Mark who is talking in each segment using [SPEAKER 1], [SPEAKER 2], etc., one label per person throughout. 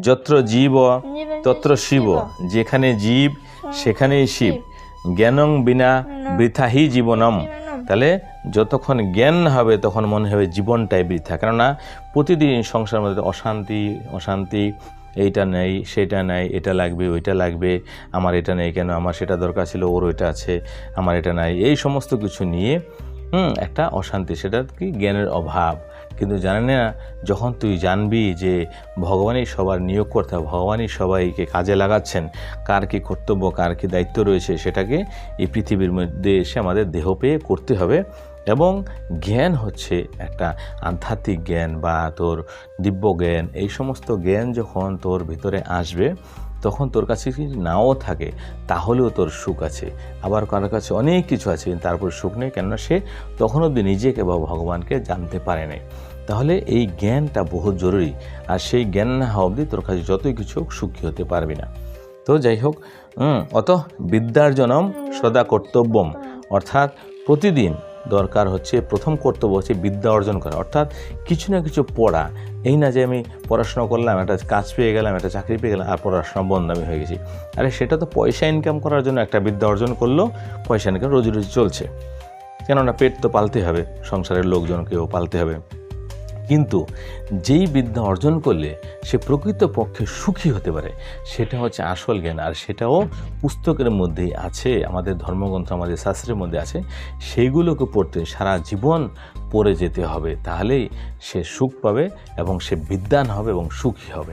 [SPEAKER 1] যত্র জীব তত্র শিব। যেখানে জীব সেখানেই শিব। জ্ঞানং বিনা বৃথাহি জীবনম। তাহলে যতক্ষণ জ্ঞান হবে তখন মনে হবে জীবনটাই বৃথা। কেননা প্রতিদিন সংসারের মধ্যে অশান্তি অশান্তি এইটা নেই সেটা নেই এটা লাগবে ওইটা লাগবে আমার এটা নেই কেন আমার সেটা দরকার ছিল ওর ওইটা আছে আমার এটা নাই এই সমস্ত কিছু নিয়ে হুম একটা অশান্তি সেটা কি জ্ঞানের অভাব। কিন্তু জানে না, যখন তুই জানবি যে ভগবানই সবার নিয়োগ করতে হবে ভগবানই সবাইকে কাজে লাগাচ্ছেন, কার কী কর্তব্য, কার কী দায়িত্ব রয়েছে, সেটাকে এই পৃথিবীর মধ্যে এসে আমাদের দেহ পেয়ে করতে হবে। এবং জ্ঞান হচ্ছে একটা আধ্যাত্মিক জ্ঞান বা তোর দিব্য জ্ঞান, এই সমস্ত জ্ঞান যখন তোর ভিতরে আসবে তখন তোর কাছে যদি নাও থাকে, তাহলেও তোর সুখ আছে। আবার কারোর কাছে অনেক কিছু আছে, কিন্তু তারপর সুখ নেই, কেননা সে তখন অব্দি নিজেকে বা ভগবানকে জানতে পারে নাই। তাহলে এই জ্ঞানটা বহু জরুরি, আর সেই জ্ঞান না হওয়া অবধি তোর কাছে যতই কিছু সুখী হতে পারবি না। তো যাই হোক অত বিদ্যার্জনম সদা কর্তব্যম, অর্থাৎ প্রতিদিন দরকার হচ্ছে, প্রথম কর্তব্য হচ্ছে বিদ্যা অর্জন করা। অর্থাৎ কিছু না কিছু পড়া। এই না যে আমি পড়াশোনা করলাম, একটা কাজ পেয়ে গেলাম, একটা চাকরি পেয়ে গেলাম, আর পড়াশোনা বন্ধ আমি হয়ে গেছি। আরে সেটা তো পয়সা ইনকাম করার জন্য একটা বিদ্যা অর্জন করলেও পয়সা ইনকাম রোজি রোজি চলছে। কেননা পেট তো পালতে হবে, সংসারের লোকজনকেও পালতে হবে। কিন্তু যেই বিদ্যা অর্জন করলে সে প্রকৃত পক্ষে সুখী হতে পারে, সেটা হচ্ছে আসল জ্ঞান। আর সেটাও পুস্তকের মধ্যেই আছে, আমাদের ধর্মগ্রন্থ, আমাদের শাস্ত্রের মধ্যে আছে, সেইগুলোকে পড়তে সারা জীবন পড়ে যেতে হবে। তাহলেই সে সুখ পাবে এবং সে বিদ্যান হবে এবং সুখী হবে।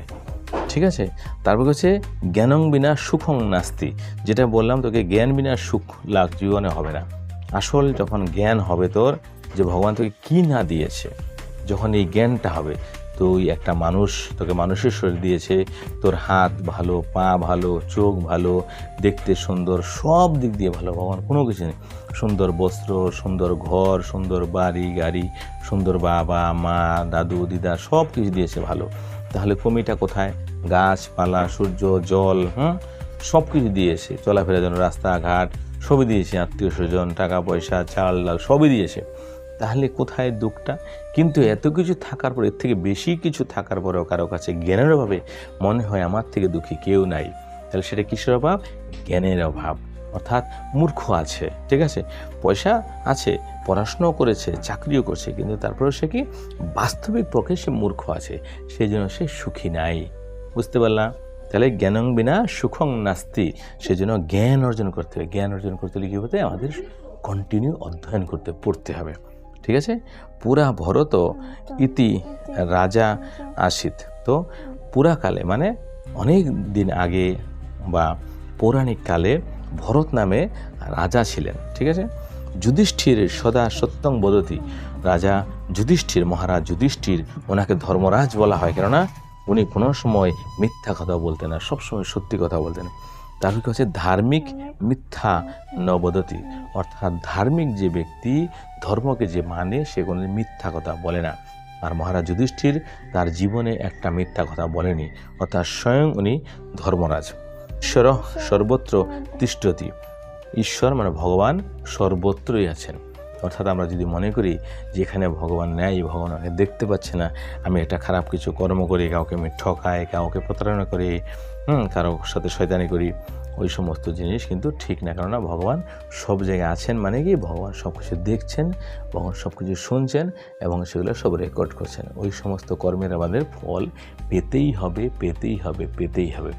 [SPEAKER 1] ঠিক আছে? তারপর হচ্ছে জ্ঞানং বিনা সুখং নাস্তি। যেটা বললাম তোকে, জ্ঞান বিনা সুখ লাভ জীবনে হবে না। আসল যখন জ্ঞান হবে তোর, যে ভগবান তোকে কী না দিয়েছে যখন এই জ্ঞানটা হবে, তুই একটা মানুষ, তোকে মানুষের শরীর দিয়েছে, তোর হাত ভালো, পা ভালো, চোখ ভালো, দেখতে সুন্দর, সব দিক দিয়ে ভালো, ভগবান, কোনো কিছু নেই। সুন্দর বস্ত্র, সুন্দর ঘর, সুন্দর বাড়ি, গাড়ি, সুন্দর বাবা, মা, দাদু, দিদা, সব কিছু দিয়েছে ভালো। তাহলে কমিটা কোথায়? গাছপালা, সূর্য, জল, হুম? সব কিছু দিয়েছে চলাফেরার জন্য রাস্তাঘাট, সবই দিয়েছে আত্মীয় স্বজন, টাকা পয়সা, চাল ডাল, সবই দিয়েছে তাহলে কোথায় দুঃখটা? কিন্তু এত কিছু থাকার পর, এর থেকে বেশি কিছু থাকার পরেও কারও কাছে জ্ঞানের অভাবে মনে হয় আমার থেকে দুঃখী কেউ নাই। তাহলে সেটা কিসের অভাব? জ্ঞানের অভাব। অর্থাৎ মূর্খ আছে, ঠিক আছে? পয়সা আছে, পড়াশোনাও করেছে, চাকরিও করছে, কিন্তু তারপরে সে কি বাস্তবিক পক্ষে সে মূর্খ আছে সেই জন্য সে সুখী নাই। বুঝতে পারলাম? তাহলে জ্ঞানং বিনা সুখং নাস্তি, সেজন্য জ্ঞান অর্জন করতে হবে। জ্ঞান অর্জন করতে হলে কী হতে আমাদের কন্টিনিউ অধ্যয়ন করতে, পড়তে হবে। ঠিক আছে? পুরা ভরত ইতি রাজা আসিত তো পুরাকালে মানে অনেক দিন আগে বা পৌরাণিক কালে ভরত নামে রাজা ছিলেন ঠিক আছে? যুধিষ্ঠির সদা সত্যং বদতি। রাজা যুধিষ্ঠির মহারাজ যুধিষ্ঠির ওনাকে ধর্মরাজ বলা হয় কেননা উনি কোনো সময় মিথ্যা কথা বলতেন না সবসময় সত্যি কথা বলতেন। তারপর কী হচ্ছে ধার্মিক মিথ্যা নবদতি, অর্থাৎ ধার্মিক যে ব্যক্তি ধর্মকে যে মানে সে কোনো মিথ্যা কথা বলে না। আর মহারাজ যুধিষ্ঠির তার জীবনে একটা মিথ্যা কথা বলেনি, অর্থাৎ স্বয়ং উনি ধর্মরাজ। ঈশ্বর সর্বত্র তিষ্ঠতি। ঈশ্বর মানে ভগবান সর্বত্রই আছেন। অর্থাৎ আমরা যদি মনে করি যে এখানে ভগবান নেয় ভগবান আমাকে দেখতে পাচ্ছে না, আমি একটা খারাপ কিছু কর্ম করি, কাউকে আমি ঠকাই, কাউকে প্রতারণা করি, হুম, কারও সাথে শয়তানি করি, ওই সমস্ত জিনিস কিন্তু ঠিক না। কেননা ভগবান সব জায়গায় আছেন মানে কি? ভগবান সব কিছু দেখছেন, ভগবান সব কিছু শুনছেন এবং সেগুলো সব রেকর্ড করছেন। ওই সমস্ত কর্মের আমাদের ফল পেতেই হবে পেতেই হবে পেতেই হবে।